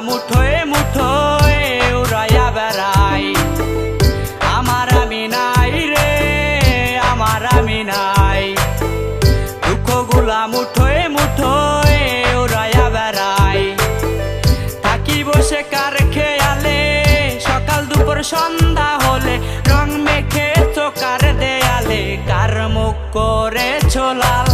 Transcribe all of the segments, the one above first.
মুঠোয় মুঠোয় উড়াইয়া বেড়াই। আমার আমি নাই রে, আমার আমি নাই। দুঃখগুলা মুঠোয় মুঠোয় বেড়াই। থাকি বসে কার খেয়ালে, সকাল দুপুর সন্ধ্যা হলে, রং মেখে চোকার দেয়ালে, কার মুখ করে ছোলা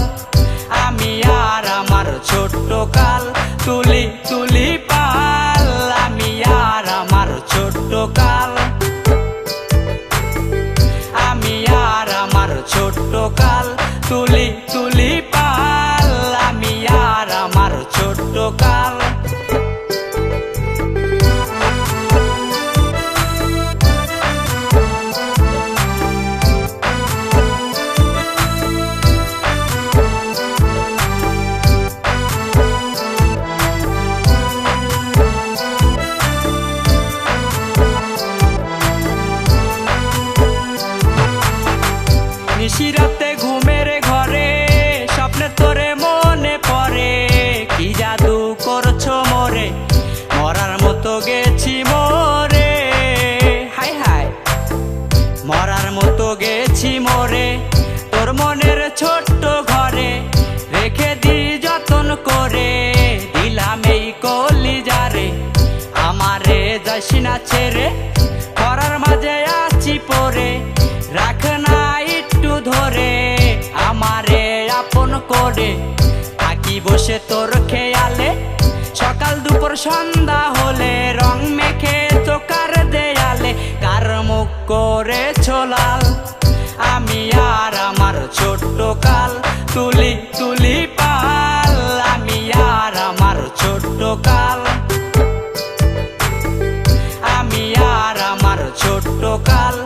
করে, দিলাম এই কলি যারে আমারে যাসি ছেড়ে খরার মাঝে আছি পরে রাখ না একটু ধরে, আমারে আপন করে। থাকি বসে তোর খেয়ালে, সকাল দুপুর সন্ধ্যা হলে রং মেখে চোকার দেয়ালে। কার মুখ করে ছোলাল আমি আর আমার ছোট্ট কাল। তুলি তুলি ছোট্ট কাল। আমি আর আমার ছোট্ট কাল।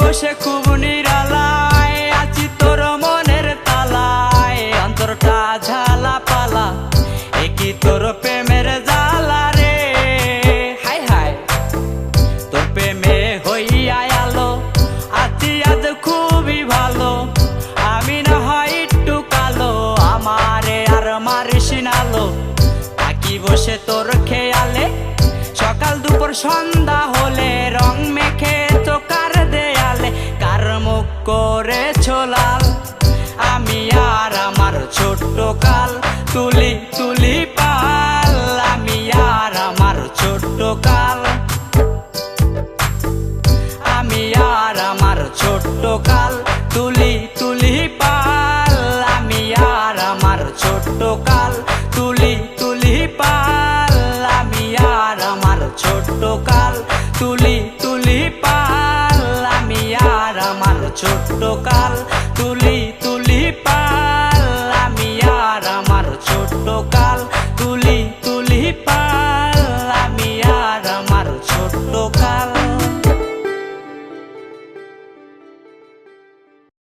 বসে খুব নিরালায়, আছি তোর মনের তালায়। অন্তরটা ঝালা পালা একই তোর প্রেমের জালা রে। হাই হাই, তোর প্রেমে হইয়া আলো, আছি আজ খুবই ভালো। আমি না হয় একটু কালো, আমারে আর মারিস নালো থাকি বসে তোর খেয়ালে, সকাল দুপুর সন্ধ্যা তুলি পাল আমি ছোট্ট কাল। আমি কাল। তুলি তুলি পাল ছোট্ট কাল। তুলি তুলি পাল ছোট্ট কাল। তুলি তুলি পাল, আমি আমার ছোট্ট কাল।